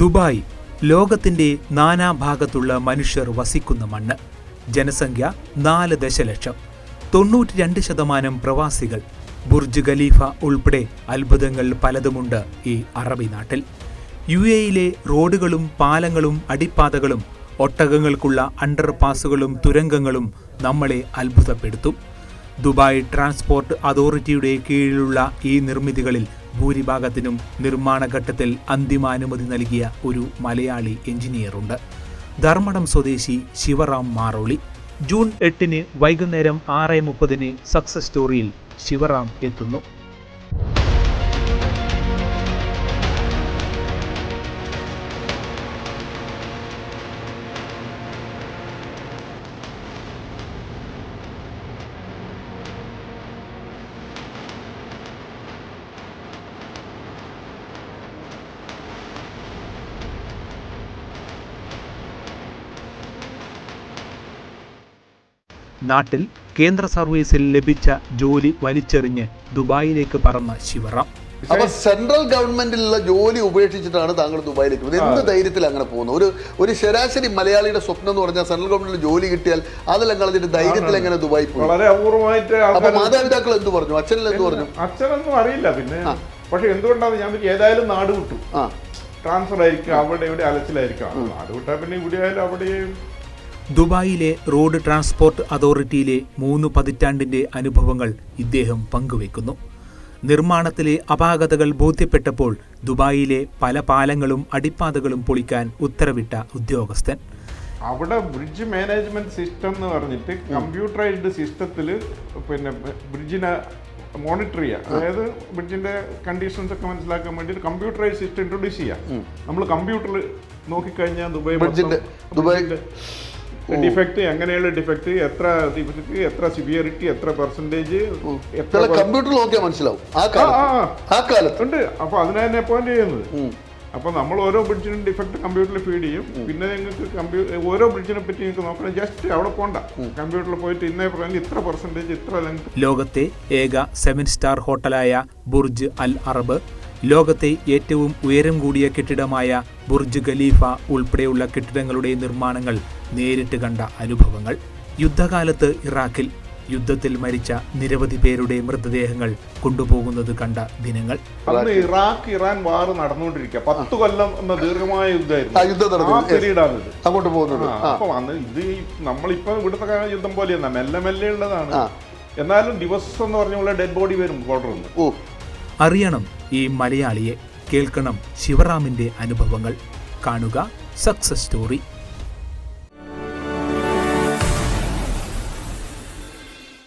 Dubai ലോകത്തിന്റെ നാനാഭാഗത്തുള്ള മനുഷ്യർ വസിക്കുന്ന മണ്ണ്. ജനസംഖ്യ നാല് ദശലക്ഷം. തൊണ്ണൂറ്റി രണ്ട് ശതമാനം പ്രവാസികൾ. ബുർജ് ഖലീഫ ഉൾപ്പെടെ അത്ഭുതങ്ങൾ പലതുമുണ്ട് ഈ അറബി നാട്ടിൽ. യു എയിലെ റോഡുകളും പാലങ്ങളും അടിപ്പാതകളും ഒട്ടകങ്ങൾക്കുള്ള അണ്ടർപാസുകളും തുരങ്കങ്ങളും നമ്മളെ അത്ഭുതപ്പെടുത്തും. ദുബായ് ട്രാൻസ്പോർട്ട് അതോറിറ്റിയുടെ കീഴിലുള്ള ഈ നിർമ്മിതികളിൽ ഭൂരിഭാഗത്തിനും നിർമ്മാണഘട്ടത്തിൽ അന്തിമാനുമതി നൽകിയ ഒരു മലയാളി എഞ്ചിനീയറുണ്ട്. ധർമ്മടം സ്വദേശി ശിവറാം മാറോളി. ജൂൺ എട്ടിന് വൈകുന്നേരം ആറ് മുപ്പതിന് സക്സസ് സ്റ്റോറിയിൽ ശിവറാം എത്തുന്നു. നാട്ടിൽ കേന്ദ്ര സർവീസിൽ ലഭിച്ച ജോലി വലിച്ചെറിഞ്ഞ് ദുബായിലേക്ക് പറന്ന ശിവറാം. അപ്പൊ സെൻട്രൽ ഗവൺമെന്റിലുള്ള ജോലി ഉപേക്ഷിച്ചിട്ടാണ് താങ്കൾ ദുബായിലേക്ക് പോകുന്നത് എന്ത് ധൈര്യത്തിൽ അങ്ങനെ പോകുന്നത്? ഒരു ഒരു ശരാശരി മലയാളിയുടെ സ്വപ്നം എന്ന് പറഞ്ഞാൽ സെൻട്രൽ ഗവൺമെന്റിൽ ജോലി കിട്ടിയാൽ അതെല്ലാം കളഞ്ഞിട്ട് ധൈര്യത്തിൽ എങ്ങനെ ദുബായി പോകും വളരെ അപൂർവമായിട്ട് അപ്പൊ മാതാപിതാക്കൾ എന്ത് പറഞ്ഞു? അച്ഛനിൽ എന്ത് പറഞ്ഞു? അച്ഛനൊന്നും അറിയില്ല പിന്നെ. പക്ഷെ എന്തുകൊണ്ടാണ് ഞാൻ ഏതായാലും നാട് വിട്ടു. ആ. ട്രാൻസ്ഫർ ആയിരിക്കും അവിടെ ഇവിടെ അലച്ചിലായിരിക്കും. നാട് വിട്ടാൽ പിന്നെ ഇവിടെ ആയാലും അവിടെ ദുബായിലെ റോഡ് ട്രാൻസ്പോർട്ട് അതോറിറ്റിയിലെ മൂന്ന് പതിറ്റാണ്ടിന്റെ അനുഭവങ്ങൾ ഇദ്ദേഹം പങ്കുവെക്കുന്നു. നിർമ്മാണത്തിലെ അപാകതകൾ ബോധ്യപ്പെട്ടപ്പോൾ ദുബായിലെ പല പാലങ്ങളും അടിപ്പാതകളും പൊളിക്കാൻ ഉത്തരവിട്ട ഉദ്യോഗസ്ഥൻ. അവിടെ ബ്രിഡ്ജ് മാനേജ്മെന്റ് സിസ്റ്റം എന്ന് പറഞ്ഞിട്ട് കമ്പ്യൂട്ടറൈസ്ഡ് സിസ്റ്റത്തിൽ പിന്നെ ബ്രിഡ്ജിനെ മോണിറ്റർ ചെയ്യുക അതായത് ബ്രിഡ്ജിന്റെ കണ്ടീഷൻസ് ഒക്കെ മനസ്സിലാക്കാൻ വേണ്ടി കമ്പ്യൂട്ടറൈസ് സിസ്റ്റം ഇൻട്രൊഡ്യൂസ് ചെയ്യാം. നമ്മൾ കമ്പ്യൂട്ടറിൽ നോക്കിക്കഴിഞ്ഞാൽ ദുബായ് ബ്രിഡ്ജിന്റെ ദുബായ് ഡിഫക്റ്റ് എങ്ങനെയുള്ള ഡിഫക്റ്റ് എത്ര ഡിഫക്റ്റ് എത്ര സിവിയറിറ്റി എത്ര പെർസെന്റേജ് എത്ര ചില കമ്പ്യൂട്ടറിൽ നോക്കിയാൽ മനസ്സിലാവും. ആ അപ്പൊ അതിനെ തന്നെ പോയിന്റ് ചെയ്യുന്നത്. അപ്പോൾ അപ്പൊ നമ്മൾ ഓരോ ബ്രിഡ്ജിനും ഡിഫക്റ്റ് കമ്പ്യൂട്ടറിൽ ഫീഡ് ചെയ്യും. പിന്നെ നിങ്ങൾക്ക് കമ്പ്യൂ ഓരോ ബ്രിഡ്ജിനെ പറ്റി നിങ്ങൾക്ക് നോക്കണം. ജസ്റ്റ് അവിടെ പോണ്ട. കമ്പ്യൂട്ടറിൽ പോയിട്ട് ഇന്നേ പറയുന്നത് ഇത്ര പെർസെന്റേജ് ഇത്ര ലെങ്ത്. ലോകത്തെ ഏക സെവൻ സ്റ്റാർ ഹോട്ടലായ ബുർജ് അൽ അറബ് ലോകത്തെ ഏറ്റവും ഉയരം കൂടിയ കെട്ടിടമായ ബുർജ് ഖലീഫ ഉൾപ്പെടെയുള്ള കെട്ടിടങ്ങളുടെ നിർമ്മാണങ്ങൾ നേരിട്ട് കണ്ട അനുഭവങ്ങൾ. യുദ്ധകാലത്ത് ഇറാഖിൽ യുദ്ധത്തിൽ മരിച്ച നിരവധി പേരുടെ മൃതദേഹങ്ങൾ കൊണ്ടുപോകുന്നത് കണ്ട ദിനങ്ങൾ. അന്ന് ഇറാഖ് ഇറാൻ വാർ നടന്നുകൊണ്ടിരിക്കുക. പത്ത് കൊല്ലം എന്ന ദീർഘമായ യുദ്ധമായിരുന്നു. അങ്ങോട്ട് പോകുന്നത്. ആ, ആ. അപ്പൊ അന്ന് ഇത് നമ്മളിപ്പോ ഇവിടുത്തെ യുദ്ധം പോലെയല്ല മെല്ലെ മെല്ലെ ഉള്ളതാണ്. എന്നാലും ദിവസം എന്ന് പറഞ്ഞ ഡെഡ് ബോഡി വരും ബോർഡറിൽ നിന്ന് അറിയണം ഈ മലയാളിയെ കേൾക്കണം ശിവറാമിന്റെ അനുഭവങ്ങൾ. കാണുക സക്സസ് സ്റ്റോറി